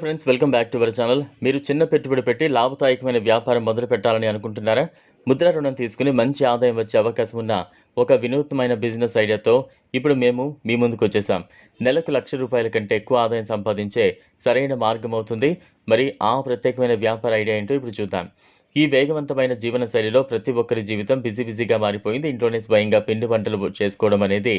Friends welcome back to our channel మీరు చిన్న పెట్టుబడి పెట్టి లాభదాయకమైన వ్యాపారం మొదలు పెట్టాలని అనుకుంటున్నారా? ముద్ర రుణం తీసుకుని మంచి ఆదాయం వచ్చే అవకాశం ఉన్న ఒక వినూత్నమైన బిజినెస్ ఐడియాతో ఇప్పుడు మేము మీ ముందుకు వచ్చేసాం. నెలకు లక్ష రూపాయల కంటే ఎక్కువ ఆదాయం సంపాదించే సరైన మార్గం అవుతుంది. మరి ఆ ప్రత్యేకమైన వ్యాపార ఐడియా ఏంటో ఇప్పుడు చూద్దాం. ఈ వేగవంతమైన జీవన శైలిలో ప్రతి ఒక్కరి జీవితం బిజీ బిజీగా మారిపోయింది. ఇంట్లోనే స్వయంగా పిండి వంటలు చేసుకోవడం అనేది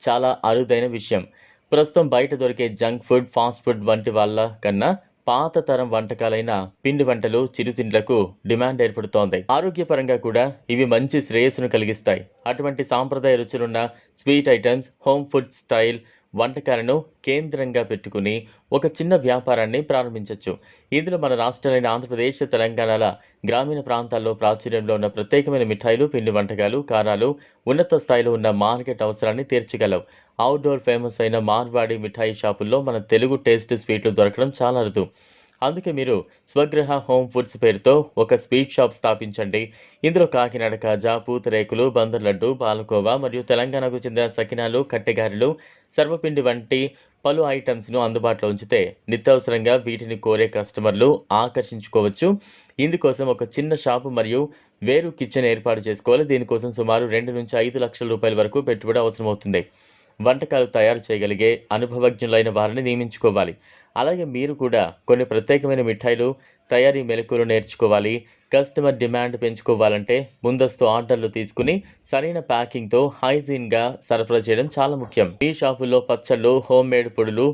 చాలా అరుదైన విషయం. ప్రస్తుతం బయట దొరికే జంక్ ఫుడ్ ఫాస్ట్ ఫుడ్ వంటి వాళ్ళ కన్నా పాత తరం వంటకాలైన పిండి వంటలు చిరుతిండ్లకు డిమాండ్ ఏర్పడుతోంది. ఆరోగ్యపరంగా కూడా ఇవి మంచి శ్రేయస్సును కలిగిస్తాయి. అటువంటి సాంప్రదాయ రుచులున్న sweet items home food style వంటకాలను కేంద్రంగా పెట్టుకుని ఒక చిన్న వ్యాపారాన్ని ప్రారంభించవచ్చు ఇందులో మన రాష్ట్రాలైన ఆంధ్రప్రదేశ్ తెలంగాణల గ్రామీణ ప్రాంతాల్లో ప్రాచుర్యంలో ఉన్న ప్రత్యేకమైన మిఠాయిలు పిండి వంటకాలు కారాలు ఉన్నత స్థాయిలో ఉన్న మార్కెట్ అవసరాన్ని తీర్చగలవు. అవుట్డోర్ ఫేమస్ అయిన మార్వాడి మిఠాయి షాపుల్లో మన తెలుగు టేస్ట్ స్వీట్లు దొరకడం చాలా అరుదు అందుకే మీరు స్వగృహ హోమ్ ఫుడ్స్ పేరుతో ఒక స్వీట్ షాప్ స్థాపించండి. ఇందులో కాకినాడ కాజా పూతరేకులు బందర్ లడ్డు పాలకోవా మరియు తెలంగాణకు చెందిన సకినాలు కట్టెగారెలు సర్వపిండి వంటి పలు ఐటమ్స్ను అందుబాటులో ఉంచితే నిత్యవసరంగా వీటిని కోరే కస్టమర్లు ఆకర్షించుకోవచ్చు. ఇందుకోసం ఒక చిన్న షాపు మరియు వేరు కిచెన్ ఏర్పాటు చేసుకోవాలి. దీనికోసం సుమారు రెండు నుంచి ఐదు లక్షల రూపాయల వరకు పెట్టుబడి అవసరమవుతుంది. వంటకాలు తయారు చేయగలిగే అనుభవజ్ఞులైన వారిని నియమించుకోవాలి. అలాగే మీరు కూడా కొన్ని ప్రత్యేకమైన మిఠాయిలు తయారీ మెలకువలు నేర్చుకోవాలి. కస్టమర్ డిమాండ్ పెంచుకోవాలంటే ముందస్తు ఆర్డర్లు తీసుకుని సరైన ప్యాకింగ్తో హైజీన్గా సరఫరా చేయడం చాలా ముఖ్యం. ఈ షాపుల్లో పచ్చళ్ళు హోమ్ మేడ్ పొడులు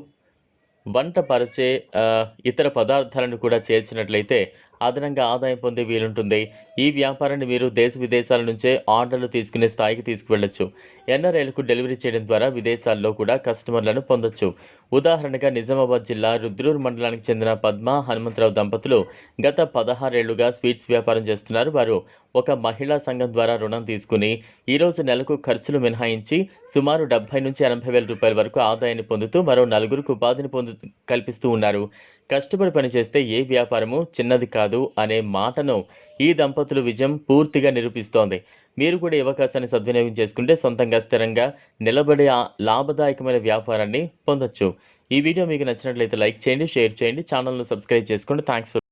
వంట పరిచే ఇతర పదార్థాలను కూడా చేర్చినట్లయితే అదనంగా ఆదాయం పొందే వీలుంటుంది. ఈ వ్యాపారాన్ని మీరు దేశ విదేశాల నుంచే ఆర్డర్లు తీసుకునే స్థాయికి తీసుకువెళ్ళొచ్చు. ఎన్ఆర్ఐలకు డెలివరీ చేయడం ద్వారా విదేశాల్లో కూడా కస్టమర్లను పొందొచ్చు. ఉదాహరణగా నిజామాబాద్ జిల్లా రుద్రూర్ మండలానికి చెందిన పద్మ హనుమంతరావు దంపతులు గత పదహారేళ్ళుగా స్వీట్స్ వ్యాపారం చేస్తున్నారు. వారు ఒక మహిళా సంఘం ద్వారా రుణం తీసుకుని ఈరోజు నెలకు ఖర్చులు మినహాయించి సుమారు డెబ్బై నుంచి ఎనభై వేల రూపాయల వరకు ఆదాయాన్ని పొందుతూ మరో నలుగురికి ఉపాధిని పొందు కల్పిస్తూ ఉన్నారు. కష్టపడి పనిచేస్తే ఏ వ్యాపారము చిన్నది కాదు అనే మాటను ఈ దంపతుల విజయం పూర్తిగా నిరూపిస్తోంది. మీరు కూడా ఈ అవకాశాన్ని సద్వినియోగం చేసుకుంటే సొంతంగా స్థిరంగా నిలబడే లాభదాయకమైన వ్యాపారాన్ని పొందొచ్చు. ఈ వీడియో మీకు నచ్చినట్లయితే లైక్ చేయండి షేర్ చేయండి ఛానల్ను సబ్స్క్రైబ్ చేసుకోండి. థ్యాంక్స్